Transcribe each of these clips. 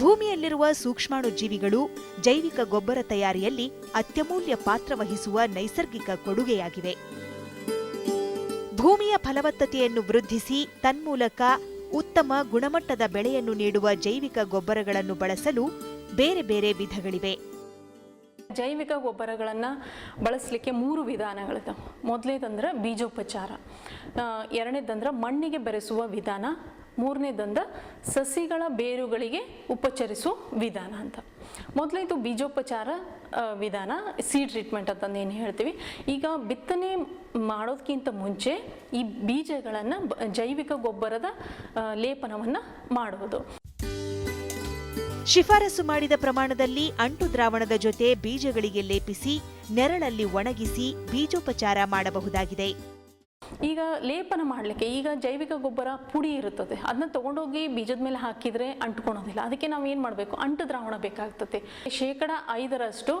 ಭೂಮಿಯಲ್ಲಿರುವ ಸೂಕ್ಷ್ಮಾಣು ಜೀವಿಗಳು ಜೈವಿಕ ಗೊಬ್ಬರ ತಯಾರಿಯಲ್ಲಿ ಅತ್ಯಮೂಲ್ಯ ಪಾತ್ರ ವಹಿಸುವ ನೈಸರ್ಗಿಕ ಕೊಡುಗೆಯಾಗಿವೆ. ಭೂಮಿಯ ಫಲವತ್ತತೆಯನ್ನು ವೃದ್ಧಿಸಿ ತನ್ಮೂಲಕ ಉತ್ತಮ ಗುಣಮಟ್ಟದ ಬೆಳೆಯನ್ನು ನೀಡುವ ಜೈವಿಕ ಗೊಬ್ಬರಗಳನ್ನು ಬಳಸಲು ಬೇರೆ ಬೇರೆ ವಿಧಗಳಿವೆ. ಜೈವಿಕ ಗೊಬ್ಬರಗಳನ್ನು ಬಳಸಲಿಕ್ಕೆ ಮೂರು ವಿಧಾನಗಳಿದಾವೆ. ಮೊದಲನೇದಂದ್ರೆ ಬೀಜೋಪಚಾರ ಎರಡನೇದಂದ್ರೆ ಮಣ್ಣಿಗೆ ಬೆರೆಸುವ ವಿಧಾನ, ಮೂರನೇದಂದ ಸಸಿಗಳ ಬೇರುಗಳಿಗೆ ಉಪಚರಿಸುವ ವಿಧಾನ ಅಂತ. ಮೊದಲನೇದು ಬೀಜೋಪಚಾರ ವಿಧಾನ ಸೀಡ್ ಟ್ರೀಟ್ಮೆಂಟ್ ಅಂತಂದು ಏನು ಹೇಳ್ತೀವಿ. ಈಗ ಬಿತ್ತನೆ ಮಾಡೋದಕ್ಕಿಂತ ಮುಂಚೆ ಈ ಬೀಜಗಳನ್ನು ಜೈವಿಕ ಗೊಬ್ಬರದ ಲೇಪನವನ್ನು ಮಾಡುವುದು ಶಿಫಾರಸು ಮಾಡಿದ ಪ್ರಮಾಣದಲ್ಲಿ ಅಂಟು ದ್ರಾವಣದ ಜೊತೆ ಬೀಜಗಳಿಗೆ ಲೇಪಿಸಿ, ನೆರಳಲ್ಲಿ ಒಣಗಿಸಿ ಬೀಜೋಪಚಾರ ಮಾಡಬಹುದಾಗಿದೆ. ಈಗ ಲೇಪನ ಮಾಡಲಿಕ್ಕೆ ಈಗ ಜೈವಿಕ ಗೊಬ್ಬರ ಪುಡಿ ಇರುತ್ತದೆ. ಅದನ್ನ ತಗೊಂಡೋಗಿ ಬೀಜದ ಮೇಲೆ ಹಾಕಿದ್ರೆ ಅಂಟ್ಕೊಳೋದಿಲ್ಲ. ಅದಕ್ಕೆ ನಾವು ಏನು ಮಾಡಬೇಕು? ಅಂಟು ದ್ರಾವಣ ಬೇಕಾಗ್ತದೆ ಶೇಕಡ ಐದರಷ್ಟು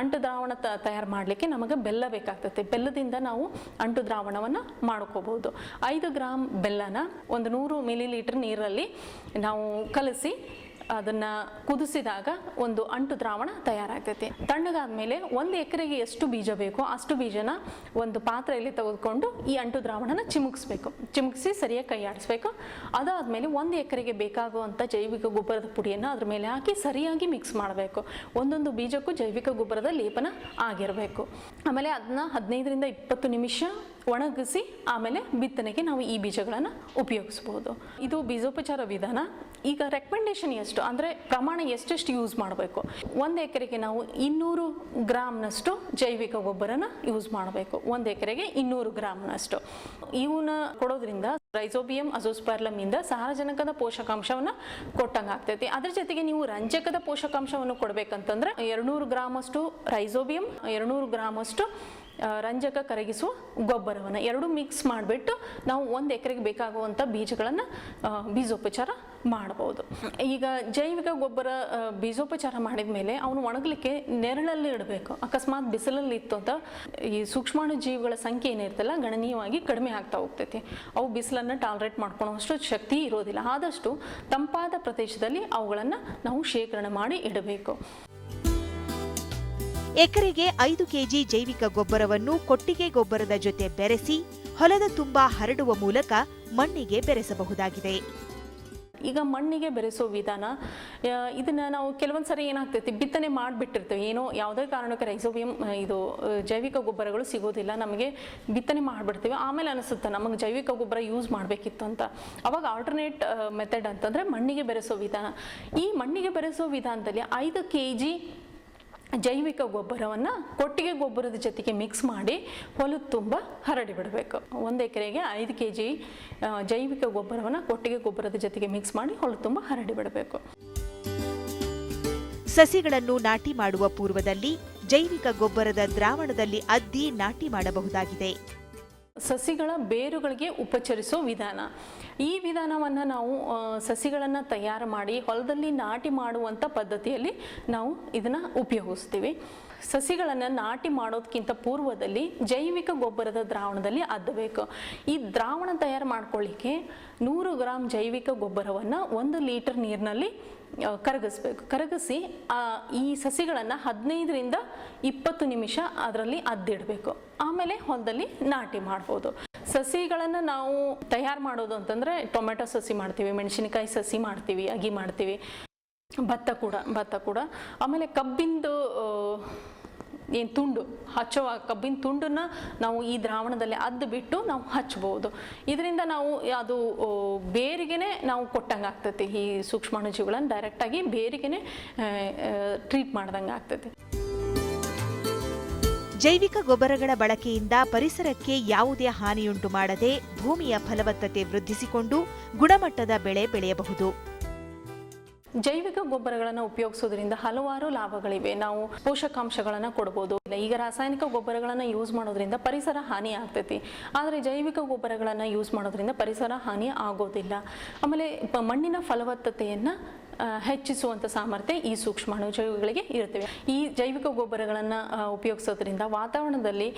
ಅಂಟು ದ್ರಾವಣ ತಯಾರು ಮಾಡಲಿಕ್ಕೆ ನಮಗೆ ಬೆಲ್ಲ ಬೇಕಾಗ್ತದೆ ಬೆಲ್ಲದಿಂದ ನಾವು ಅಂಟು ದ್ರಾವಣವನ್ನು ಮಾಡ್ಕೋಬಹುದು ಐದು ಗ್ರಾಮ್ ಬೆಲ್ಲನ ಒಂದು ನೂರು ಮಿಲಿ ಲೀಟರ್ ನೀರಲ್ಲಿ ನಾವು ಕಲಸಿ ಅದನ್ನ ಕುದಿಸಿದಾಗ ಒಂದು ಅಂಟು ದ್ರಾವಣ ತಯಾರಾಗ್ತೈತಿ. ತಣ್ಣಗಾದ್ಮೇಲೆ ಒಂದು ಎಕರೆಗೆ ಎಷ್ಟು ಬೀಜ ಬೇಕೋ ಅಷ್ಟು ಬೀಜನ ಒಂದು ಪಾತ್ರೆಯಲ್ಲಿ ತೆಗೆದುಕೊಂಡು ಈ ಅಂಟು ದ್ರಾವಣನ ಚಿಮುಕಿಸ್ಬೇಕು. ಚಿಮುಕಿಸಿ ಸರಿಯಾಗಿ ಕೈ ಆಡಿಸ್ಬೇಕು ಅದಾದ್ಮೇಲೆ ಒಂದು ಎಕರೆಗೆ ಬೇಕಾಗುವಂಥ ಜೈವಿಕ ಗೊಬ್ಬರದ ಪುಡಿಯನ್ನು ಅದ್ರ ಮೇಲೆ ಹಾಕಿ ಸರಿಯಾಗಿ ಮಿಕ್ಸ್ ಮಾಡಬೇಕು. ಒಂದೊಂದು ಬೀಜಕ್ಕೂ ಜೈವಿಕ ಗೊಬ್ಬರದ ಲೇಪನ ಆಗಿರಬೇಕು. ಆಮೇಲೆ ಅದನ್ನ ಹದಿನೈದರಿಂದ ಇಪ್ಪತ್ತು ನಿಮಿಷ ಒಣಗಿಸಿ ಆಮೇಲೆ ಬಿತ್ತನೆಗೆ ನಾವು ಈ ಬೀಜಗಳನ್ನು ಉಪಯೋಗಿಸ್ಬೋದು. ಇದು ಬೀಜೋಪಚಾರ ವಿಧಾನ. ಈಗ ರೆಕಮೆಂಡೇಶನ್ ಎಷ್ಟು? ಅಂದರೆ ಪ್ರಮಾಣ ಎಷ್ಟೆಷ್ಟು ಯೂಸ್ ಮಾಡಬೇಕು? ಒಂದು ಎಕರೆಗೆ ನಾವು ಇನ್ನೂರು ಗ್ರಾಮ್ನಷ್ಟು ಜೈವಿಕ ಗೊಬ್ಬರನ ಯೂಸ್ ಮಾಡಬೇಕು. ಒಂದು ಎಕರೆಗೆ ಇನ್ನೂರು ಗ್ರಾಮ್ನಷ್ಟು. ಇವನ್ನ ಕೊಡೋದ್ರಿಂದ ರೈಸೋಬಿಯಂ ಅಜೋಸ್ಪರ್ಲಮ್ ಇಂದ ಸಾರಜನಕದ ಪೋಷಕಾಂಶವನ್ನು ಕೊಟ್ಟಂಗೆ ಆಗ್ತೈತಿ. ಅದ್ರ ಜೊತೆಗೆ ನೀವು ರಂಜಕದ ಪೋಷಕಾಂಶವನ್ನು ಕೊಡಬೇಕಂತಂದ್ರೆ ಎರಡ್ನೂರು ಗ್ರಾಮ್ ಅಷ್ಟು ರೈಸೋಬಿಯಂ ಎರಡ್ನೂರು ಗ್ರಾಮ್ ಅಷ್ಟು ಆ, ರಂಜಕ ಕರಗಿಸುವ ಗೊಬ್ಬರವನ್ನು ಎರಡು ಮಿಕ್ಸ್ ಮಾಡಿಬಿಟ್ಟು ನಾವು ಒಂದು ಎಕರೆಗೆ ಬೇಕಾಗುವಂಥ ಬೀಜಗಳನ್ನು ಬೀಜೋಪಚಾರ ಮಾಡ್ಬೋದು. ಈಗ ಜೈವಿಕ ಗೊಬ್ಬರ ಬೀಜೋಪಚಾರ ಮಾಡಿದ ಮೇಲೆ ಅವನು ಒಣಗಲಿಕ್ಕೆ ನೆರಳಲ್ಲಿ ಇಡಬೇಕು. ಅಕಸ್ಮಾತ್ ಬಿಸಿಲಲ್ಲಿ ಇತ್ತು ಅಂತ ಈ ಸೂಕ್ಷ್ಮಾಣು ಜೀವಿಗಳ ಸಂಖ್ಯೆ ಏನಿರ್ತಲ್ಲ, ಗಣನೀಯವಾಗಿ ಕಡಿಮೆ ಆಗ್ತಾ ಹೋಗ್ತೈತಿ. ಅವು ಬಿಸಿಲನ್ನು ಟಾಲರೇಟ್ ಮಾಡ್ಕೊಳ್ಳೋಷ್ಟು ಶಕ್ತಿ ಇರೋದಿಲ್ಲ. ಆದಷ್ಟು ತಂಪಾದ ಪ್ರದೇಶದಲ್ಲಿ ಅವುಗಳನ್ನು ನಾವು ಶೇಖರಣೆ ಮಾಡಿ ಇಡಬೇಕು. ಎಕರೆಗೆ ಐದು ಕೆಜಿ ಜೈವಿಕ ಗೊಬ್ಬರವನ್ನು ಕೊಟ್ಟಿಗೆ ಗೊಬ್ಬರದ ಜೊತೆ ಬೆರೆಸಿ ಹೊಲದ ತುಂಬ ಹರಡುವ ಮೂಲಕ ಮಣ್ಣಿಗೆ ಬೆರೆಸಬಹುದಾಗಿದೆ. ಈಗ ಮಣ್ಣಿಗೆ ಬೆರೆಸೋ ವಿಧಾನ ಇದನ್ನ ನಾವು ಕೆಲವೊಂದು ಸರಿ ಏನಾಗ್ತೈತಿ, ಬಿತ್ತನೆ ಮಾಡಿಬಿಟ್ಟಿರ್ತೀವಿ. ಏನೋ ಯಾವುದೇ ಕಾರಣಕ್ಕೆ ರೈಸೋಬಿಯಂ ಇದು ಜೈವಿಕ ಗೊಬ್ಬರಗಳು ಸಿಗೋದಿಲ್ಲ. ನಮಗೆ ಬಿತ್ತನೆ ಮಾಡಿಬಿಡ್ತೀವಿ. ಆಮೇಲೆ ಅನಿಸುತ್ತೆ, ನಮಗೆ ಜೈವಿಕ ಗೊಬ್ಬರ ಯೂಸ್ ಮಾಡಬೇಕಿತ್ತು ಅಂತ. ಅವಾಗ ಆಲ್ಟರ್ನೇಟ್ ಮೆಥಡ್ ಅಂತಂದರೆ ಮಣ್ಣಿಗೆ ಬೆರೆಸೋ ವಿಧಾನ. ಈ ಮಣ್ಣಿಗೆ ಬೆರೆಸೋ ವಿಧಾನದಲ್ಲಿ ಐದು ಕೆ ಜಿ ಜೈವಿಕ ಗೊಬ್ಬರವನ್ನು ಕೊಟ್ಟಿಗೆ ಗೊಬ್ಬರದ ಜೊತೆಗೆ ಮಿಕ್ಸ್ ಮಾಡಿ ಹೊಲದ ತುಂಬ ಹರಡಿ ಬಿಡಬೇಕು. ಒಂದು ಎಕರೆಗೆ ಐದು ಕೆ ಜಿ ಜೈವಿಕ ಗೊಬ್ಬರವನ್ನು ಕೊಟ್ಟಿಗೆ ಗೊಬ್ಬರದ ಜೊತೆಗೆ ಮಿಕ್ಸ್ ಮಾಡಿ ಹೊಲದ ತುಂಬ ಹರಡಿ ಬಿಡಬೇಕು. ಸಸಿಗಳನ್ನು ನಾಟಿ ಮಾಡುವ ಪೂರ್ವದಲ್ಲಿ ಜೈವಿಕ ಗೊಬ್ಬರದ ದ್ರಾವಣದಲ್ಲಿ ಅದ್ದಿ ನಾಟಿ ಮಾಡಬಹುದಾಗಿದೆ. ಸಸಿಗಳ ಬೇರುಗಳಿಗೆ ಉಪಚರಿಸೋ ವಿಧಾನ. ಈ ವಿಧಾನವನ್ನು ನಾವು ಸಸಿಗಳನ್ನು ತಯಾರು ಮಾಡಿ ಹೊಲದಲ್ಲಿ ನಾಟಿ ಮಾಡುವಂಥ ಪದ್ಧತಿಯಲ್ಲಿ ನಾವು ಇದನ್ನು ಉಪಯೋಗಿಸ್ತೀವಿ. ಸಸಿಗಳನ್ನು ನಾಟಿ ಮಾಡೋದಕ್ಕಿಂತ ಪೂರ್ವದಲ್ಲಿ ಜೈವಿಕ ಗೊಬ್ಬರದ ದ್ರಾವಣದಲ್ಲಿ ಅದ್ದಬೇಕು ಈ ದ್ರಾವಣ ತಯಾರು ಮಾಡ್ಕೊಳ್ಳಿಕ್ಕೆ ನೂರು ಗ್ರಾಮ್ ಜೈವಿಕ ಗೊಬ್ಬರವನ್ನು ಒಂದು ಲೀಟರ್ ನೀರಿನಲ್ಲಿ ಕರಗಿಸ್ಬೇಕು. ಕರಗಿಸಿ ಈ ಸಸಿಗಳನ್ನು ಹದಿನೈದರಿಂದ ಇಪ್ಪತ್ತು ನಿಮಿಷ ಅದರಲ್ಲಿ ಅದ್ದಿಡಬೇಕು. ಆಮೇಲೆ ಹೊಲದಲ್ಲಿ ನಾಟಿ ಮಾಡ್ಬೋದು. ಸಸಿಗಳನ್ನು ನಾವು ತಯಾರು ಮಾಡೋದು ಅಂತಂದರೆ ಟೊಮೆಟೊ ಸಸಿ ಮಾಡ್ತೀವಿ, ಮೆಣಸಿನಕಾಯಿ ಸಸಿ ಮಾಡ್ತೀವಿ, ಅಗಿ ಮಾಡ್ತೀವಿ, ಭತ್ತ ಕೂಡ ಭತ್ತ ಕೂಡ. ಆಮೇಲೆ ಕಬ್ಬಿಂದು ಏನು ತುಂಡು, ಹಚ್ಚೋ ಕಬ್ಬಿನ ತುಂಡನ್ನು ನಾವು ಈ ದ್ರಾವಣದಲ್ಲಿ ಅದ್ದು ಬಿಟ್ಟು ನಾವು ಹಚ್ಬೋದು. ಇದರಿಂದ ನಾವು ಅದು ಬೇರಿಗೆನೆ ನಾವು ಕೊಟ್ಟಂಗೆ ಆಗ್ತೈತಿ. ಈ ಸೂಕ್ಷ್ಮಾಣುಜೀವಿಗಳನ್ನು ಡೈರೆಕ್ಟಾಗಿ ಬೇರಿಗೆನೆ ಟ್ರೀಟ್ ಮಾಡ್ದಂಗೆ ಆಗ್ತೈತಿ. ಜೈವಿಕ ಗೊಬ್ಬರಗಳ ಬಳಕೆಯಿಂದ ಪರಿಸರಕ್ಕೆ ಯಾವುದೇ ಹಾನಿಯುಂಟು ಮಾಡದೆ ಭೂಮಿಯ ಫಲವತ್ತತೆ ವೃದ್ಧಿಸಿಕೊಂಡು ಗುಣಮಟ್ಟದ ಬೆಳೆ ಬೆಳೆಯಬಹುದು. ಜೈವಿಕ ಗೊಬ್ಬರಗಳನ್ನು ಉಪಯೋಗಿಸೋದ್ರಿಂದ ಹಲವಾರು ಲಾಭಗಳಿವೆ. ನಾವು ಪೋಷಕಾಂಶಗಳನ್ನು ಕೊಡ್ಬೋದು. ಈಗ ರಾಸಾಯನಿಕ ಗೊಬ್ಬರಗಳನ್ನು ಯೂಸ್ ಮಾಡೋದ್ರಿಂದ ಪರಿಸರ ಹಾನಿ ಆಗ್ತೈತಿ. ಆದರೆ ಜೈವಿಕ ಗೊಬ್ಬರಗಳನ್ನು ಯೂಸ್ ಮಾಡೋದ್ರಿಂದ ಪರಿಸರ ಹಾನಿ ಆಗೋದಿಲ್ಲ. ಆಮೇಲೆ ಮಣ್ಣಿನ ಫಲವತ್ತತೆಯನ್ನು ಹೆಚ್ಚಿಸುವಂಥ ಸಾಮರ್ಥ್ಯ ಈ ಸೂಕ್ಷ್ಮಾಣುಜೀವಿಗಳಿಗೆ ಇರುತ್ತವೆ. ಈ ಜೈವಿಕ ಗೊಬ್ಬರಗಳನ್ನು ಉಪಯೋಗಿಸೋದ್ರಿಂದ ವಾತಾವರಣದಲ್ಲಿ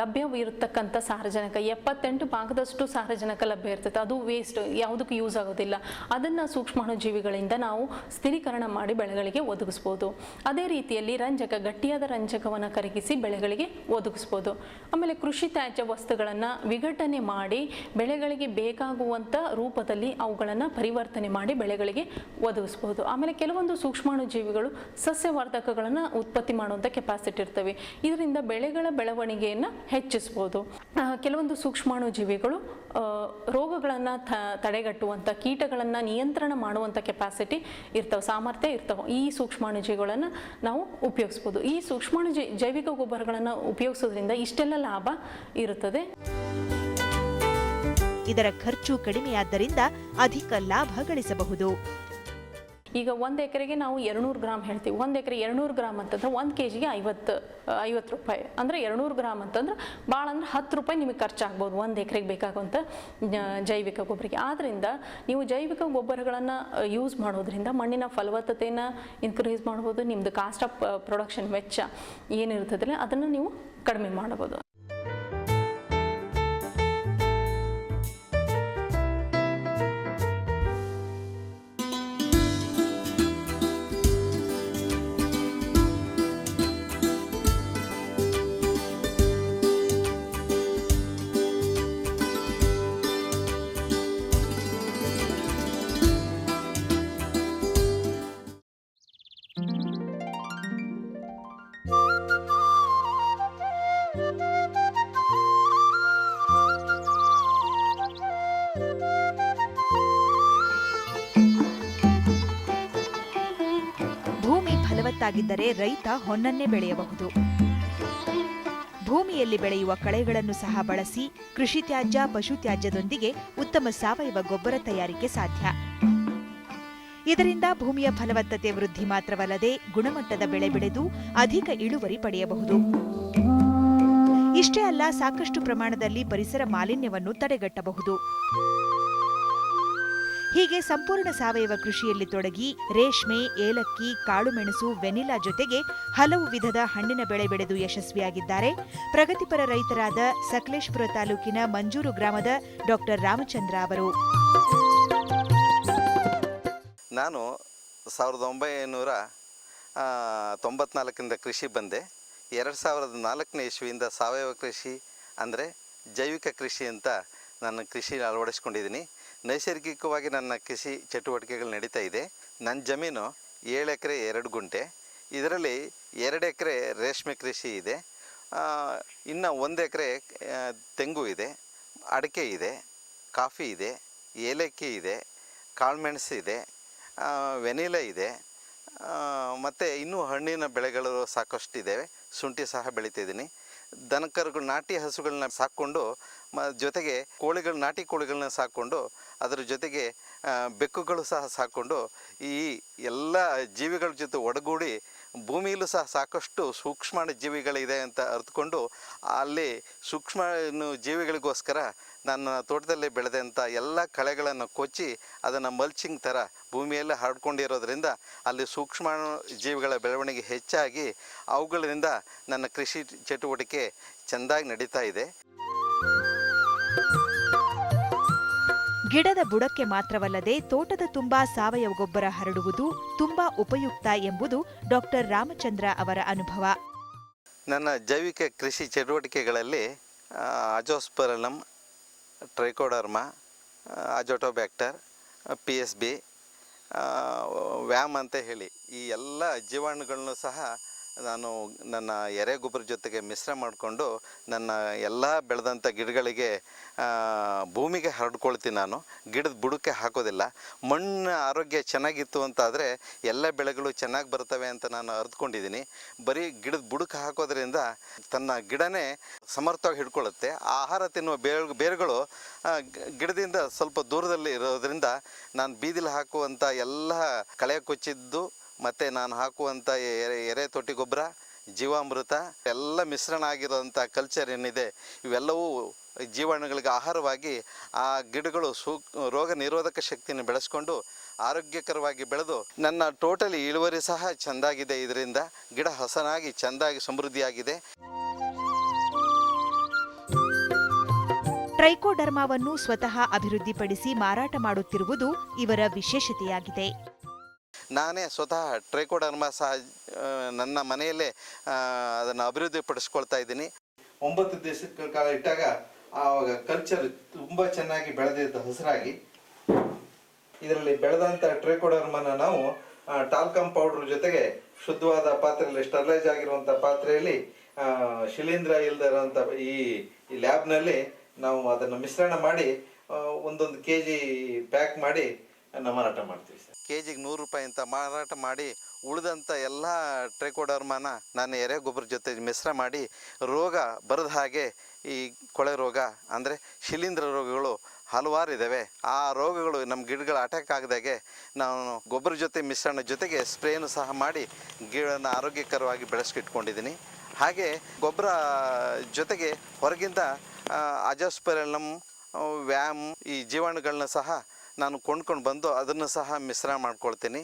ಲಭ್ಯವಿರತಕ್ಕಂಥ ಸಾರಜನಕ, ಎಪ್ಪತ್ತೆಂಟು ಭಾಗದಷ್ಟು ಸಾರಜನಕ ಲಭ್ಯ ಇರ್ತದೆ. ಅದು ವೇಸ್ಟ್ ಯಾವುದಕ್ಕೂ ಯೂಸ್ ಆಗೋದಿಲ್ಲ. ಅದನ್ನು ಸೂಕ್ಷ್ಮಾಣುಜೀವಿಗಳಿಂದ ನಾವು ಸ್ಥಿರೀಕರಣ ಮಾಡಿ ಬೆಳೆಗಳಿಗೆ ಒದಗಿಸ್ಬೋದು. ಅದೇ ರೀತಿಯಲ್ಲಿ ರಂಜಕ, ಗಟ್ಟಿಯಾದ ರಂಜಕವನ್ನು ಕರಗಿಸಿ ಬೆಳೆಗಳಿಗೆ ಒದಗಿಸ್ಬೋದು. ಆಮೇಲೆ ಕೃಷಿ ತ್ಯಾಜ್ಯ ವಸ್ತುಗಳನ್ನು ವಿಘಟನೆ ಮಾಡಿ ಬೆಳೆಗಳಿಗೆ ಬೇಕಾಗುವಂಥ ರೂಪದಲ್ಲಿ ಅವುಗಳನ್ನು ಪರಿವರ್ತನೆ ಮಾಡಿ ಬೆಳೆಗಳಿಗೆ ಒದಗಿಸ್ಬೋದು. ಆಮೇಲೆ ಕೆಲವೊಂದು ಸೂಕ್ಷ್ಮಾಣು ಜೀವಿಗಳು ಸಸ್ಯವರ್ಧಕಗಳನ್ನು ಉತ್ಪತ್ತಿ ಮಾಡುವಂಥ ಕೆಪಾಸಿಟಿ ಇರ್ತವೆ. ಇದರಿಂದ ಬೆಳೆಗಳ ಬೆಳವಣಿಗೆಯನ್ನು ಹೆಚ್ಚಿಸ್ಬೋದು. ಕೆಲವೊಂದು ಸೂಕ್ಷ್ಮಾಣು ಜೀವಿಗಳು ರೋಗಗಳನ್ನು ತಡೆಗಟ್ಟುವಂಥ ಕೀಟಗಳನ್ನು ನಿಯಂತ್ರಣ ಮಾಡುವಂಥ ಕೆಪಾಸಿಟಿ ಇರ್ತವೆ, ಸಾಮರ್ಥ್ಯ ಇರ್ತವೆ. ಈ ಸೂಕ್ಷ್ಮಾಣು ಜೀವಿಗಳನ್ನು ನಾವು ಉಪಯೋಗಿಸ್ಬೋದು. ಈ ಸೂಕ್ಷ್ಮಾಣು ಜೈವಿಕ ಗೊಬ್ಬರಗಳನ್ನು ಉಪಯೋಗಿಸೋದ್ರಿಂದ ಇಷ್ಟೆಲ್ಲ ಲಾಭ ಇರುತ್ತದೆ. ಇದರ ಖರ್ಚು ಕಡಿಮೆಯಾದ್ದರಿಂದ ಅಧಿಕ ಲಾಭ ಗಳಿಸಬಹುದು. ಈಗ ಒಂದು ಎಕರೆಗೆ ನಾವು ಎರಡುನೂರು ಗ್ರಾಮ್ ಹೇಳ್ತೀವಿ. ಒಂದು ಎಕರೆ ಎರಡುನೂರು ಗ್ರಾಮ್ ಅಂತಂದ್ರೆ ಒಂದು ಕೆ ಜಿಗೆ ಐವತ್ತು ಐವತ್ತು ರೂಪಾಯಿ. ಅಂದರೆ ಎರಡುನೂರು ಗ್ರಾಮ್ ಅಂತಂದ್ರೆ ಭಾಳ ಅಂದ್ರೆ ಹತ್ತು ರೂಪಾಯಿ ನಿಮಗೆ ಖರ್ಚಾಗ್ಬೋದು ಒಂದು ಎಕರೆಗೆ ಬೇಕಾಗುವಂಥ ಜೈವಿಕ ಗೊಬ್ಬರಕ್ಕೆ ಆದ್ದರಿಂದ ನೀವು ಜೈವಿಕ ಗೊಬ್ಬರಗಳನ್ನು ಯೂಸ್ ಮಾಡೋದ್ರಿಂದ ಮಣ್ಣಿನ ಫಲವತ್ತತೆಯನ್ನು ಇನ್ಕ್ರೀಸ್ ಮಾಡ್ಬೋದು ನಿಮ್ಮದು ಕಾಸ್ಟ್ ಆಫ್ ಪ್ರೊಡಕ್ಷನ್ ವೆಚ್ಚ ಏನಿರ್ತದಲ್ಲ ಅದನ್ನು ನೀವು ಕಡಿಮೆ ಮಾಡ್ಬೋದು. ಫಲವತ್ತಾಗಿದ್ದರೆ ರೈತ ಹೊನ್ನನ್ನೇ ಬೆಳೆಯಬಹುದು. ಭೂಮಿಯಲ್ಲಿ ಬೆಳೆಯುವ ಕಳೆಗಳನ್ನು ಸಹ ಬಳಸಿ ಕೃಷಿ ತ್ಯಾಜ್ಯ, ಪಶು ತ್ಯಾಜ್ಯದೊಂದಿಗೆ ಉತ್ತಮ ಸಾವಯವ ಗೊಬ್ಬರ ತಯಾರಿಕೆ ಸಾಧ್ಯ. ಇದರಿಂದ ಭೂಮಿಯ ಫಲವತ್ತತೆ ವೃದ್ಧಿ ಮಾತ್ರವಲ್ಲದೆ ಗುಣಮಟ್ಟದ ಬೆಳೆ ಬೆಳೆದು ಅಧಿಕ ಇಳುವರಿ ಪಡೆಯಬಹುದು. ಇಷ್ಟೇ ಅಲ್ಲ, ಸಾಕಷ್ಟು ಪ್ರಮಾಣದಲ್ಲಿ ಪರಿಸರ ಮಾಲಿನ್ಯವನ್ನು ತಡೆಗಟ್ಟಬಹುದು. ಹೀಗೆ ಸಂಪೂರ್ಣ ಸಾವಯವ ಕೃಷಿಯಲ್ಲಿ ತೊಡಗಿ ರೇಷ್ಮೆ, ಏಲಕ್ಕಿ, ಕಾಳುಮೆಣಸು, ವೆನಿಲಾ ಜೊತೆಗೆ ಹಲವು ವಿಧದ ಹಣ್ಣಿನ ಬೆಳೆ ಬೆಳೆದು ಯಶಸ್ವಿಯಾಗಿದ್ದಾರೆ. ಪ್ರಗತಿಪರ ರೈತರಾದ ಸಕಲೇಶ್ಪುರ ತಾಲೂಕಿನ ಮಂಜೂರು ಗ್ರಾಮದ ಡಾಕ್ಟರ್ ರಾಮಚಂದ್ರ ಅವರು. ನಾನು ಸಾವಿರದ ಒಂಬೈನೂರ ತೊಂಬತ್ನಾಲ್ಕರಿಂದ ಕೃಷಿ ಬಂದೆ. ಎರಡು ಸಾವಿರದ ನಾಲ್ಕನೇ ಇಸ್ವಿಯಿಂದ ಸಾವಯವ ಕೃಷಿ ಅಂದರೆ ಜೈವಿಕ ಕೃಷಿ ಅಂತ ನನ್ನ ಕೃಷಿ ಅಳವಡಿಸ್ಕೊಂಡಿದ್ದೀನಿ. ನೈಸರ್ಗಿಕವಾಗಿ ನನ್ನ ಕೃಷಿ ಚಟುವಟಿಕೆಗಳು ನಡೀತಾ ಇದೆ. ನನ್ನ ಜಮೀನು ಏಳು ಎಕರೆ ಎರಡು ಗುಂಟೆ. ಇದರಲ್ಲಿ ಎರಡು ಎಕರೆ ರೇಷ್ಮೆ ಕೃಷಿ ಇದೆ. ಇನ್ನು ಒಂದು ಎಕರೆ ತೆಂಗು ಇದೆ. ಅಡಿಕೆ ಇದೆ. ಕಾಫಿ ಇದೆ. ಏಲಕ್ಕಿ ಇದೆ. ಕಾಳುಮೆಣಸು ಇದೆ. ವೆನಿಲ ಇದೆ. ಮತ್ತು ಇನ್ನೂ ಹಣ್ಣಿನ ಬೆಳೆಗಳು ಸಾಕಷ್ಟಿದ್ದಾವೆ. ಶುಂಠಿ ಸಹ ಬೆಳಿತಿದ್ದೀನಿ. ದನಕರುಗಳು ನಾಟಿ ಹಸುಗಳನ್ನ ಸಾಕ್ಕೊಂಡು, ಮ, ಜೊತೆಗೆ ಕೋಳಿಗಳು, ನಾಟಿ ಕೋಳಿಗಳನ್ನ ಸಾಕ್ಕೊಂಡು, ಅದರ ಜೊತೆಗೆ ಬೆಕ್ಕುಗಳು ಸಹ ಸಾಕ್ಕೊಂಡು ಈ ಎಲ್ಲ ಜೀವಿಗಳ ಜೊತೆ ಒಡಗೂಡಿ ಭೂಮಿಯಲ್ಲೂ ಸಹ ಸಾಕಷ್ಟು ಸೂಕ್ಷ್ಮಾಣು ಜೀವಿಗಳಿದೆ ಅಂತ ಅರ್ಥಕೊಂಡು ಅಲ್ಲಿ ಸೂಕ್ಷ್ಮ ಜೀವಿಗಳಿಗೋಸ್ಕರ ನನ್ನ ತೋಟದಲ್ಲಿ ಬೆಳೆದಂಥ ಎಲ್ಲ ಕಳೆಗಳನ್ನು ಕೊಚ್ಚಿ ಅದನ್ನು ಮಲ್ಚಿಂಗ್ ಥರ ಭೂಮಿಯಲ್ಲಿ ಹರಡ್ಕೊಂಡಿರೋದ್ರಿಂದ ಅಲ್ಲಿ ಸೂಕ್ಷ್ಮ ಜೀವಿಗಳ ಬೆಳವಣಿಗೆ ಹೆಚ್ಚಾಗಿ ಅವುಗಳಿಂದ ನನ್ನ ಕೃಷಿ ಚಟುವಟಿಕೆ ಚೆಂದಾಗಿ ನಡೀತಾ ಇದೆ. ಗಿಡದ ಬುಡಕ್ಕೆ ಮಾತ್ರವಲ್ಲದೆ ತೋಟದ ತುಂಬಾ ಸಾವಯವ ಗೊಬ್ಬರ ಹರಡುವುದು ತುಂಬಾ ಉಪಯುಕ್ತ ಎಂಬುದು ಡಾಕ್ಟರ್ ರಾಮಚಂದ್ರ ಅವರ ಅನುಭವ. ನನ್ನ ಜೈವಿಕ ಕೃಷಿ ಚಟುವಟಿಕೆಗಳಲ್ಲಿ azospirillum trichoderma azotobacter P S B VAM ಅಂತ ಹೇಳಿ ಈ ಎಲ್ಲ ಜೀವಾಣುಗಳನ್ನು ಸಹ ನಾನು ನನ್ನ ಎರೆ ಗೊಬ್ಬರ ಜೊತೆಗೆ ಮಿಶ್ರ ಮಾಡಿಕೊಂಡು ನನ್ನ ಎಲ್ಲ ಬೆಳೆದಂಥ ಗಿಡಗಳಿಗೆ ಭೂಮಿಗೆ ಹರಡ್ಕೊಳ್ತೀನಿ ನಾನು. ಗಿಡದ ಬುಡಕ್ಕೆ ಹಾಕೋದಿಲ್ಲ. ಮಣ್ಣು ಆರೋಗ್ಯ ಚೆನ್ನಾಗಿತ್ತು ಅಂತಾದರೆ ಎಲ್ಲ ಬೆಳೆಗಳು ಚೆನ್ನಾಗಿ ಬರ್ತವೆ ಅಂತ ನಾನು ಅರ್ದ್ಕೊಂಡಿದ್ದೀನಿ. ಬರೀ ಗಿಡದ ಬುಡಕ್ಕೆ ಹಾಕೋದ್ರಿಂದ ತನ್ನ ಗಿಡನೇ ಸಮರ್ಥವಾಗಿ ಹಿಡ್ಕೊಳ್ಳುತ್ತೆ ಆಹಾರ ತಿನ್ನುವ ಬೇರು ಬೇರುಗಳು ಗಿಡದಿಂದ ಸ್ವಲ್ಪ ದೂರದಲ್ಲಿ ಇರೋದ್ರಿಂದ ನಾನು ಬೀದಿಲಿ ಹಾಕುವಂಥ ಎಲ್ಲ ಕಳೆ ಕೊಚ್ಚಿದ್ದು ಮತ್ತು ನಾನು ಹಾಕುವಂಥ ಎರೆ ಎರೆ ತೊಟ್ಟಿ ಗೊಬ್ಬರ, ಜೀವಾಮೃತ, ಎಲ್ಲ ಮಿಶ್ರಣ ಆಗಿರೋಂಥ ಕಲ್ಚರ್ ಏನಿದೆ, ಇವೆಲ್ಲವೂ ಜೀವಾಣುಗಳಿಗೆ ಆಹಾರವಾಗಿ ಆ ಗಿಡಗಳು ಸೂ, ರೋಗ ನಿರೋಧಕ ಶಕ್ತಿಯನ್ನು ಬೆಳೆಸ್ಕೊಂಡು ಆರೋಗ್ಯಕರವಾಗಿ ಬೆಳೆದು ನನ್ನ ಟೋಟಲಿ ಇಳುವರಿ ಸಹ ಚೆಂದಾಗಿದೆ ಇದರಿಂದ. ಗಿಡ ಹಸನಾಗಿ ಚೆಂದಾಗಿ ಸಮೃದ್ಧಿಯಾಗಿದೆ. ಟ್ರೈಕೋಡರ್ಮಾವನ್ನು ಸ್ವತಃ ಅಭಿವೃದ್ಧಿಪಡಿಸಿ ಮಾರಾಟ ಮಾಡುತ್ತಿರುವುದು ಇವರ ವಿಶೇಷತೆಯಾಗಿದೆ. ನಾನೇ ಸ್ವತಃ ಟ್ರೈಕೋಡರ್ಮಾ ಸಹ ನನ್ನ ಮನೆಯಲ್ಲೇ ಅದನ್ನು ಅಭಿವೃದ್ಧಿಪಡಿಸ್ಕೊಳ್ತಾ ಇದ್ದೀನಿ. ಒಂಬತ್ತು ದಿವಸಗಳ ಕಾಲ ಇಟ್ಟಾಗ ಆವಾಗ ಕಲ್ಚರ್ ತುಂಬ ಚೆನ್ನಾಗಿ ಬೆಳೆದಿದ್ದ ಹಸಿರಾಗಿ, ಇದರಲ್ಲಿ ಬೆಳೆದಂಥ ಟ್ರೈಕೋಡರ್ಮನ ನಾವು ಟಾಲ್ಕಮ್ ಪೌಡರ್ ಜೊತೆಗೆ ಶುದ್ಧವಾದ ಪಾತ್ರೆಯಲ್ಲಿ ಸ್ಟರ್ಲೈಸ್ ಆಗಿರುವಂಥ ಪಾತ್ರೆಯಲ್ಲಿ ಶಿಲೀಂಧ್ರ ಇಲ್ಲದೆ ಇರುವಂಥ ಈ ಲ್ಯಾಬ್ನಲ್ಲಿ ನಾವು ಅದನ್ನು ಮಿಶ್ರಣ ಮಾಡಿ ಒಂದೊಂದು ಕೆ ಜಿ ಪ್ಯಾಕ್ ಮಾಡಿ ನಾವು ಮಾರಾಟ ಮಾಡ್ತೀವಿ. ಕೆ ಜಿಗೆ ನೂರು ರೂಪಾಯಿ ಅಂತ ಮಾರಾಟ ಮಾಡಿ ಉಳಿದಂಥ ಎಲ್ಲ ಟ್ರೈಕೋಡರ್ಮನ ನಾನು ಎರೆ ಗೊಬ್ಬರ ಜೊತೆ ಮಿಶ್ರ ಮಾಡಿ ರೋಗ ಬರದ ಹಾಗೆ ಈ ಕೊಳೆ ರೋಗ ಅಂದರೆ ಶಿಲೀಂಧ್ರ ರೋಗಗಳು ಹಲವಾರು ಇದ್ದಾವೆ. ಆ ರೋಗಗಳು ನಮ್ಮ ಗಿಡಗಳು ಅಟ್ಯಾಕ್ ಆಗದಾಗೆ ನಾನು ಗೊಬ್ಬರ ಜೊತೆ ಮಿಶ್ರಣ ಜೊತೆಗೆ ಸ್ಪ್ರೇನು ಸಹ ಮಾಡಿ ಗಿಡನ ಆರೋಗ್ಯಕರವಾಗಿ ಬೆಳೆಸ್ಕಿಟ್ಕೊಂಡಿದ್ದೀನಿ. ಹಾಗೆ ಗೊಬ್ಬರ ಜೊತೆಗೆ ಹೊರಗಿಂದ ಅಜೋಸ್ಪೆರಲಮ್, ವ್ಯಾಮ್ ಈ ಜೀವಾಣುಗಳನ್ನ ಸಹ ನಾನು ಕೊಂಡ್ಕೊಂಡು ಬಂದು ಅದನ್ನು ಸಹ ಮಿಶ್ರಣ ಮಾಡ್ಕೊಳ್ತೀನಿ.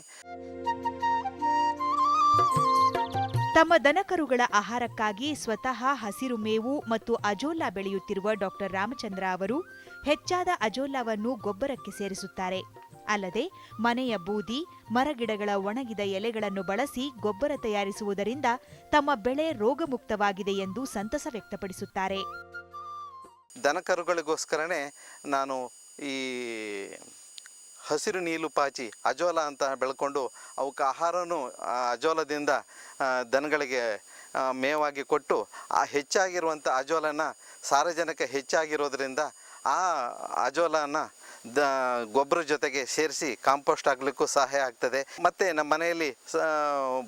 ತಮ್ಮ ದನಕರುಗಳ ಆಹಾರಕ್ಕಾಗಿ ಸ್ವತಃ ಹಸಿರು ಮೇವು ಮತ್ತು ಅಜೋಲಾ ಬೆಳೆಯುತ್ತಿರುವ ಡಾಕ್ಟರ್ ರಾಮಚಂದ್ರ ಅವರು ಹೆಚ್ಚಾದ ಅಜೋಲಾವನ್ನು ಗೊಬ್ಬರಕ್ಕೆ ಸೇರಿಸುತ್ತಾರೆ. ಅಲ್ಲದೆ ಮನೆಯ ಬೂದಿ ಮರಗಿಡಗಳ ಒಣಗಿದ ಎಲೆಗಳನ್ನು ಬಳಸಿ ಗೊಬ್ಬರ ತಯಾರಿಸುವುದರಿಂದ ತಮ್ಮ ಬೆಳೆ ರೋಗಮುಕ್ತವಾಗಿದೆ ಎಂದು ಸಂತಸ ವ್ಯಕ್ತಪಡಿಸುತ್ತಾರೆ. ದನಕರುಗಳಿಗೋಸ್ಕರನೇ ನಾನು ಈ ಹಸಿರು ನೀಲು ಪಾಚಿ, ಅಜೋಲ ಅಂತ ಬೆಳ್ಕೊಂಡು ಅವಕ್ಕೆ ಆಹಾರನೂ ಅಜೋಲದಿಂದ ದನಗಳಿಗೆ ಮೇವಾಗಿ ಕೊಟ್ಟು ಆ ಹೆಚ್ಚಾಗಿರುವಂಥ ಅಜೋಲನ ಸಾರಜನಕ ಹೆಚ್ಚಾಗಿರೋದ್ರಿಂದ ಆ ಅಜೋಲನ ದ ಗೊಬ್ಬರ ಜೊತೆಗೆ ಸೇರಿಸಿ ಕಾಂಪೋಸ್ಟ್ ಆಗಲಿಕ್ಕೂ ಸಹಾಯ ಆಗ್ತದೆ. ಮತ್ತು ನಮ್ಮ ಮನೆಯಲ್ಲಿ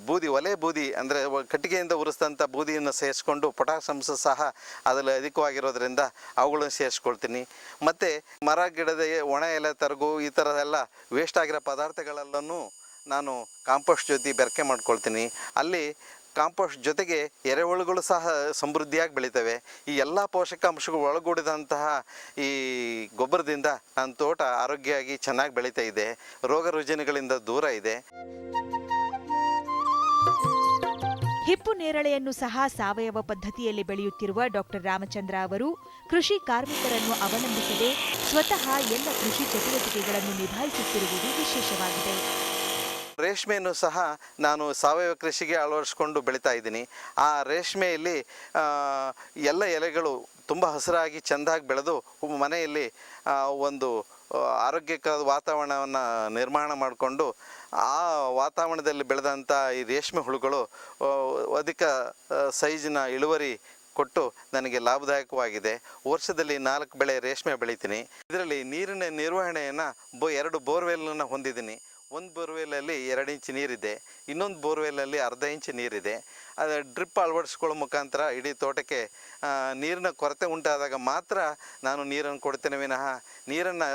ಬೂದಿ, ಒಲೆ ಬೂದಿ ಅಂದರೆ ಕಟ್ಟಿಗೆಯಿಂದ ಉರಿಸಿದಂಥ ಬೂದಿಯನ್ನು ಸೇರಿಸ್ಕೊಂಡು ಪೊಟಾಸಮ್ಸ್ ಸಹ ಅದರಲ್ಲಿ ಅಧಿಕವಾಗಿರೋದ್ರಿಂದ ಅವುಗಳನ್ನು ಸೇರಿಸ್ಕೊಳ್ತೀನಿ. ಮತ್ತು ಮರ, ಗಿಡದ ಒಣ ಎಲೆ, ತರಗು ಈ ಥರದೆಲ್ಲ ವೇಸ್ಟ್ ಆಗಿರೋ ಪದಾರ್ಥಗಳೆಲ್ಲನೂ ನಾನು ಕಾಂಪೋಸ್ಟ್ ಜೊತೆ ಬೆರಕೆ ಮಾಡ್ಕೊಳ್ತೀನಿ. ಅಲ್ಲಿ ಕಾಂಪೋಸ್ಟ್ ಜೊತೆಗೆ ಎರೆಹುಳುಗಳು ಸಹ ಸಮೃದ್ಧಿಯಾಗಿ ಬೆಳಿತವೆ. ಈ ಎಲ್ಲ ಪೋಷಕಾಂಶಗಳು ಒಳಗೂಡಿದಂತಹ ಈ ಗೊಬ್ಬರದಿಂದ ನನ್ನ ತೋಟ ಆರೋಗ್ಯವಾಗಿ ಚೆನ್ನಾಗಿ ಬೆಳೀತಾ ಇದೆ. ರೋಗ ರುಜಿನಗಳಿಂದ ದೂರ ಇದೆ. ಹಿಪ್ಪು ನೇರಳೆಯನ್ನು ಸಹ ಸಾವಯವ ಪದ್ಧತಿಯಲ್ಲಿ ಬೆಳೆಯುತ್ತಿರುವ ಡಾಕ್ಟರ್ ರಾಮಚಂದ್ರ ಅವರು ಕೃಷಿ ಕಾರ್ಮಿಕರನ್ನು ಅವಲಂಬಿಸದೆ ಸ್ವತಃ ಎಲ್ಲ ಕೃಷಿ ಚಟುವಟಿಕೆಗಳನ್ನು ನಿಭಾಯಿಸುತ್ತಿರುವುದು ವಿಶೇಷವಾಗಿದೆ. ರೇಷ್ಮೆಯನ್ನು ಸಹ ನಾನು ಸಾವಯವ ಕೃಷಿಗೆ ಅಳವಡಿಸ್ಕೊಂಡು ಬೆಳೀತಾ ಇದ್ದೀನಿ. ಆ ರೇಷ್ಮೆಯಲ್ಲಿ ಎಲ್ಲ ಎಲೆಗಳು ತುಂಬ ಹಸಿರಾಗಿ ಚೆಂದಾಗಿ ಬೆಳೆದು ಮನೆಯಲ್ಲಿ ಒಂದು ಆರೋಗ್ಯಕರ ವಾತಾವರಣವನ್ನು ನಿರ್ಮಾಣ ಮಾಡಿಕೊಂಡು, ಆ ವಾತಾವರಣದಲ್ಲಿ ಬೆಳೆದಂಥ ಈ ರೇಷ್ಮೆ ಹುಳುಗಳು ಅಧಿಕ ಸೈಜಿನ ಇಳುವರಿ ಕೊಟ್ಟು ನನಗೆ ಲಾಭದಾಯಕವಾಗಿದೆ. ವರ್ಷದಲ್ಲಿ ನಾಲ್ಕು ಬೆಳೆ ರೇಷ್ಮೆ ಬೆಳಿತೀನಿ. ಇದರಲ್ಲಿ ನೀರಿನ ನಿರ್ವಹಣೆಯನ್ನು ಬೋ, ಎರಡು ಬೋರ್ವೆಲ್ನ ಹೊಂದಿದ್ದೀನಿ. ಒಂದು ಬೋರ್ವೆಲಲ್ಲಿ ಎರಡು ಇಂಚ್ ನೀರಿದೆ, ಇನ್ನೊಂದು ಬೋರ್ವೆಲಲ್ಲಿ ಅರ್ಧ ಇಂಚ್ ನೀರಿದೆ. ಅದು ಡ್ರಿಪ್ ಅಳವಡಿಸ್ಕೊಳ್ಳೋ ಮುಖಾಂತರ ಇಡೀ ತೋಟಕ್ಕೆ ನೀರಿನ ಕೊರತೆ ಉಂಟಾದಾಗ ಮಾತ್ರ ನಾನು ನೀರನ್ನು ಕೊಡ್ತೇನೆ. ವಿನಃ ನೀರನ್ನು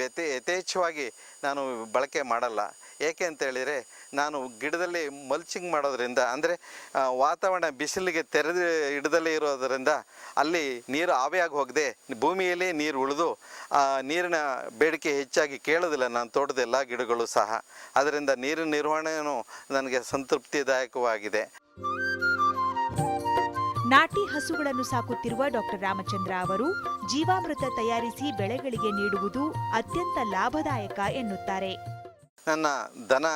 ವ್ಯತಿ ಯಥೇಚ್ಛವಾಗಿ ನಾನು ಬಳಕೆ ಮಾಡಲ್ಲ. ಏಕೆ ಅಂತ ಹೇಳಿದರೆ, ನಾನು ಗಿಡದಲ್ಲಿ ಮಲ್ಚಿಂಗ್ ಮಾಡೋದ್ರಿಂದ, ಅಂದರೆ ವಾತಾವರಣ ಬಿಸಿಲಿಗೆ ತೆರೆದು ಹಿಡದಲ್ಲೇ ಇರೋದರಿಂದ, ಅಲ್ಲಿ ನೀರು ಆವಿಯಾಗಿ ಹೋಗದೆ, ಭೂಮಿಯಲ್ಲಿ ನೀರು ಉಳಿದು ನೀರಿನ ಬೇಡಿಕೆ ಹೆಚ್ಚಾಗಿ ಕೇಳೋದಿಲ್ಲ ನಾನು ತೋಟದ ಎಲ್ಲ ಗಿಡಗಳು ಸಹ. ಅದರಿಂದ ನೀರಿನ ನಿರ್ವಹಣೆಯೂ ನನಗೆ ಸಂತೃಪ್ತಿದಾಯಕವಾಗಿದೆ. ನಾಟಿ ಹಸುಗಳನ್ನು ಸಾಕುತ್ತಿರುವ ಡಾಕ್ಟರ್ ರಾಮಚಂದ್ರ ಅವರು, ಜೀವಾಮೃತ ತಯಾರಿಸಿ ಬೆಳೆಗಳಿಗೆ ನೀಡುವುದು ಅತ್ಯಂತ ಲಾಭದಾಯಕ ಎನ್ನುತ್ತಾರೆ. ನನ್ನ ದನ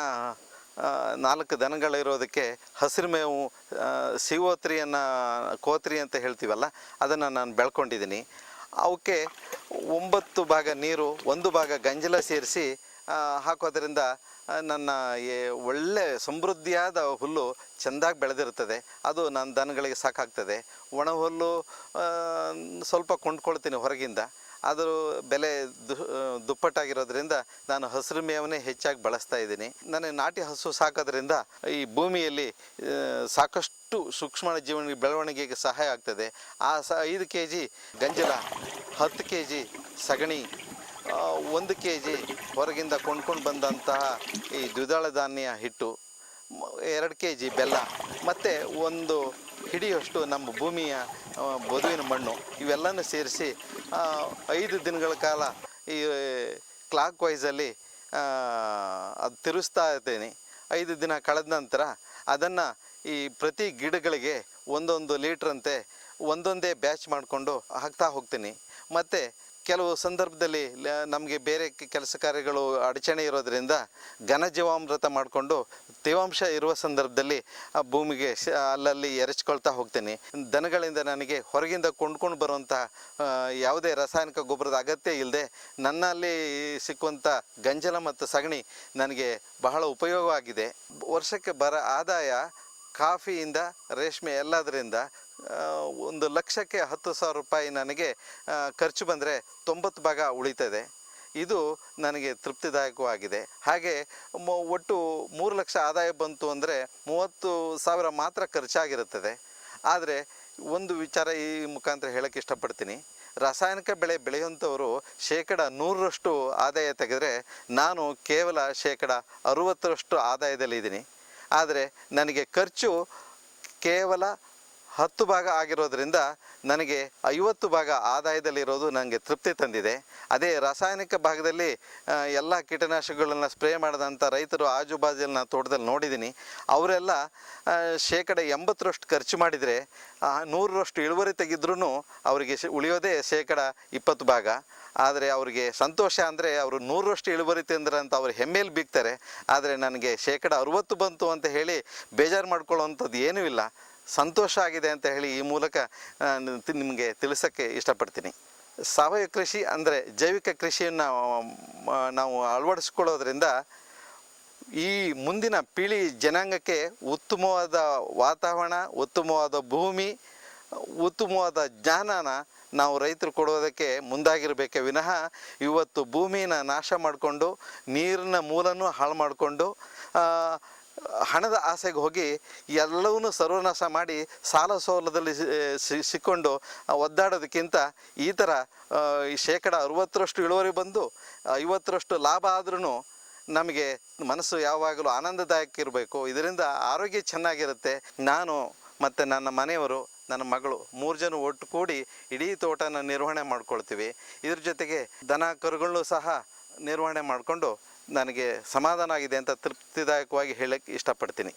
ನಾಲ್ಕು ದನಗಳಿರೋದಕ್ಕೆ ಹಸಿರು ಮೇವು ಸಿಗೋತ್ರಿಯನ್ನು ಕೋತ್ರಿ ಅಂತ ಹೇಳ್ತೀವಲ್ಲ, ಅದನ್ನು ನಾನು ಬೆಳ್ಕೊಂಡಿದ್ದೀನಿ. ಅವಕ್ಕೆ ಒಂಬತ್ತು ಭಾಗ ನೀರು, ಒಂದು ಭಾಗ ಗಂಜಲ ಸೇರಿಸಿ ಹಾಕೋದ್ರಿಂದ ನನ್ನ ಒಳ್ಳೆ ಸಮೃದ್ಧಿಯಾದ ಹುಲ್ಲು ಚೆಂದಾಗಿ ಬೆಳೆದಿರುತ್ತದೆ. ಅದು ನನ್ನ ದನಗಳಿಗೆ ಸಾಕಾಗ್ತದೆ. ಒಣ ಹುಲ್ಲು ಸ್ವಲ್ಪ ಕೊಂಡ್ಕೊಳ್ತೀನಿ ಹೊರಗಿಂದ. ಅದರ ಬೆಲೆ ದುಪ್ಪಟ್ಟಾಗಿರೋದ್ರಿಂದ ನಾನು ಹಸಿರು ಮೇವನ್ನೇ ಹೆಚ್ಚಾಗಿ ಬಳಸ್ತಾ ಇದ್ದೀನಿ. ನನಗೆ ನಾಟಿ ಹಸು ಸಾಕೋದ್ರಿಂದ ಈ ಭೂಮಿಯಲ್ಲಿ ಸಾಕಷ್ಟು ಸೂಕ್ಷ್ಮ ಜೀವನ ಬೆಳವಣಿಗೆಗೆ ಸಹಾಯ ಆಗ್ತದೆ. ಆ ಸ, ಐದು ಕೆ ಜಿ ಗಂಜಲ, ಹತ್ತು ಕೆ ಜಿ ಸಗಣಿ ಒಂದು ಕೆ ಜಿ ಹೊರಗಿಂದ ಕೊಂಡ್ಕೊಂಡು ಬಂದಂತಹ ಈ ದ್ವಿದಳ ಧಾನ್ಯ ಹಿಟ್ಟು ಎರಡು ಕೆ ಜಿ ಬೆಲ್ಲ, ಮತ್ತು ಒಂದು ಹಿಡಿಯಷ್ಟು ನಮ್ಮ ಭೂಮಿಯ ಬದುವಿನ ಮಣ್ಣು ಇವೆಲ್ಲನೂ ಸೇರಿಸಿ ಐದು ದಿನಗಳ ಕಾಲ ಈ ಕ್ಲಾಕ್ ವೈಸಲ್ಲಿ ಅದು ತಿರುಗಿಸ್ತಾ ಇರ್ತೀನಿ. ಐದು ದಿನ ಕಳೆದ ನಂತರ ಅದನ್ನು ಈ ಪ್ರತಿ ಗಿಡಗಳಿಗೆ ಒಂದೊಂದು ಲೀಟ್ರಂತೆ ಒಂದೊಂದೇ ಬ್ಯಾಚ್ ಮಾಡಿಕೊಂಡು ಹಾಕ್ತಾ ಹೋಗ್ತೀನಿ. ಮತ್ತು ಕೆಲವು ಸಂದರ್ಭದಲ್ಲಿ ನಮಗೆ ಬೇರೆ ಕೆಲಸ ಕಾರ್ಯಗಳು ಅಡಚಣೆ ಇರೋದ್ರಿಂದ ಘನಜೀವಾಮೃತ ಮಾಡಿಕೊಂಡು ತೇವಾಂಶ ಇರುವ ಸಂದರ್ಭದಲ್ಲಿ ಆ ಭೂಮಿಗೆ ಅಲ್ಲಲ್ಲಿ ಎರಚ್ಕೊಳ್ತಾ ಹೋಗ್ತೀನಿ. ದನಗಳಿಂದ ನನಗೆ ಹೊರಗಿಂದ ಕೊಂಡ್ಕೊಂಡು ಬರುವಂಥ ಯಾವುದೇ ರಾಸಾಯನಿಕ ಗೊಬ್ಬರದ ಅಗತ್ಯ ಇಲ್ಲದೆ ನನ್ನಲ್ಲಿ ಸಿಕ್ಕುವಂಥ ಗಂಜಲ ಮತ್ತು ಸಗಣಿ ನನಗೆ ಬಹಳ ಉಪಯೋಗವಾಗಿದೆ. ವರ್ಷಕ್ಕೆ ಬರ ಆದಾಯ ಕಾಫಿಯಿಂದ, ರೇಷ್ಮೆ ಎಲ್ಲದರಿಂದ ಒಂದು ಲಕ್ಷಕ್ಕೆ ಹತ್ತು ಸಾವಿರ ರೂಪಾಯಿ ನನಗೆ ಖರ್ಚು ಬಂದರೆ ತೊಂಬತ್ತು ಭಾಗ ಉಳಿತದೆ. ಇದು ನನಗೆ ತೃಪ್ತಿದಾಯಕವಾಗಿದೆ. ಹಾಗೆ ಒಟ್ಟು ಮೂರು ಲಕ್ಷ ಆದಾಯ ಬಂತು ಅಂದರೆ ಮೂವತ್ತು ಸಾವಿರ ಮಾತ್ರ ಖರ್ಚಾಗಿರುತ್ತದೆ. ಆದರೆ ಒಂದು ವಿಚಾರ ಈ ಮುಖಾಂತರ ಹೇಳೋಕ್ಕೆ ಇಷ್ಟಪಡ್ತೀನಿ. ರಾಸಾಯನಿಕ ಬೆಳೆ ಬೆಳೆಯುವಂಥವರು ಶೇಕಡ ನೂರರಷ್ಟು ಆದಾಯ ತೆಗೆದರೆ ನಾನು ಕೇವಲ ಶೇಕಡ ಅರುವತ್ತರಷ್ಟು ಆದಾಯದಲ್ಲಿದ್ದೀನಿ. ಆದರೆ ನನಗೆ ಖರ್ಚು ಕೇವಲ ಹತ್ತು ಭಾಗ ಆಗಿರೋದ್ರಿಂದ ನನಗೆ ಐವತ್ತು ಭಾಗ ಆದಾಯದಲ್ಲಿರೋದು ನನಗೆ ತೃಪ್ತಿ ತಂದಿದೆ. ಅದೇ ರಾಸಾಯನಿಕ ಭಾಗದಲ್ಲಿ ಎಲ್ಲ ಕೀಟನಾಶಕಗಳನ್ನು ಸ್ಪ್ರೇ ಮಾಡಿದಂಥ ರೈತರು ಆಜುಬಾಜಿಯಲ್ಲಿ ನಾನು ತೋಟದಲ್ಲಿ ನೋಡಿದ್ದೀನಿ. ಅವರೆಲ್ಲ ಶೇಕಡ ಎಂಬತ್ತರಷ್ಟು ಖರ್ಚು ಮಾಡಿದರೆ ನೂರರಷ್ಟು ಇಳುವರಿ ತೆಗೆದ್ರೂ ಅವರಿಗೆ ಉಳಿಯೋದೇ ಶೇಕಡ ಇಪ್ಪತ್ತು ಭಾಗ. ಆದರೆ ಅವರಿಗೆ ಸಂತೋಷ ಅಂದರೆ ಅವರು ನೂರರಷ್ಟು ಇಳುವರಿ ತಿಂದ್ರೆ ಅಂತ ಅವ್ರು ಹೆಮ್ಮೆಯಲ್ಲಿ ಬೀಗ್ತಾರೆ. ಆದರೆ ನನಗೆ ಶೇಕಡ ಅರುವತ್ತು ಬಂತು ಅಂತ ಹೇಳಿ ಬೇಜಾರು ಮಾಡ್ಕೊಳ್ಳೋವಂಥದ್ದು ಏನೂ ಇಲ್ಲ. ಸಂತೋಷ ಆಗಿದೆ ಅಂತ ಹೇಳಿ ಈ ಮೂಲಕ ನಿಮಗೆ ತಿಳಿಸೋಕ್ಕೆ ಇಷ್ಟಪಡ್ತೀನಿ. ಸಾವಯವ ಕೃಷಿ ಅಂದರೆ ಜೈವಿಕ ಕೃಷಿಯನ್ನು ನಾವು ಅಳವಡಿಸ್ಕೊಳ್ಳೋದ್ರಿಂದ ಈ ಮುಂದಿನ ಪೀಳಿ ಜನಾಂಗಕ್ಕೆ ಉತ್ತಮವಾದ ವಾತಾವರಣ, ಉತ್ತಮವಾದ ಭೂಮಿ, ಉತ್ತಮವಾದ ಜ್ಞಾನನ ನಾವು ರೈತರು ಕೊಡೋದಕ್ಕೆ ಮುಂದಾಗಿರಬೇಕೆ ವಿನಃ ಇವತ್ತು ಭೂಮಿನ ನಾಶ ಮಾಡಿಕೊಂಡು ನೀರಿನ ಮೂಲನೂ ಹಾಳು ಮಾಡಿಕೊಂಡು ಹಣದ ಆಸೆಗೆ ಹೋಗಿ ಎಲ್ಲವನ್ನೂ ಸರ್ವನಾಶ ಮಾಡಿ ಸಾಲ ಸೋಲದಲ್ಲಿ ಸಿಕ್ಕೊಂಡು ಒದ್ದಾಡೋದಕ್ಕಿಂತ ಈ ಥರ ಈ ಶೇಕಡ ಅರುವತ್ತರಷ್ಟು ಇಳುವರಿ ಬಂದು ಐವತ್ತರಷ್ಟು ಲಾಭ ಆದ್ರೂ ನಮಗೆ ಮನಸ್ಸು ಯಾವಾಗಲೂ ಆನಂದದಾಯಕ ಇರಬೇಕು. ಇದರಿಂದ ಆರೋಗ್ಯ ಚೆನ್ನಾಗಿರುತ್ತೆ. ನಾನು ಮತ್ತು ನನ್ನ ಮನೆಯವರು, ನನ್ನ ಮಗಳು ಮೂರು ಜನ ಒಟ್ಟು ಕೂಡಿ ಇಡೀ ತೋಟನ ನಿರ್ವಹಣೆ ಮಾಡ್ಕೊಳ್ತೀವಿ. ಇದ್ರ ಜೊತೆಗೆ ದನ ಸಹ ನಿರ್ವಹಣೆ ಮಾಡಿಕೊಂಡು ನನಗೆ ಸಮಾಧಾನ ಆಗಿದೆ ಅಂತ ತೃಪ್ತಿದಾಯಕವಾಗಿ ಹೇಳಕ್ಕೆ ಇಷ್ಟಪಡ್ತೀನಿ.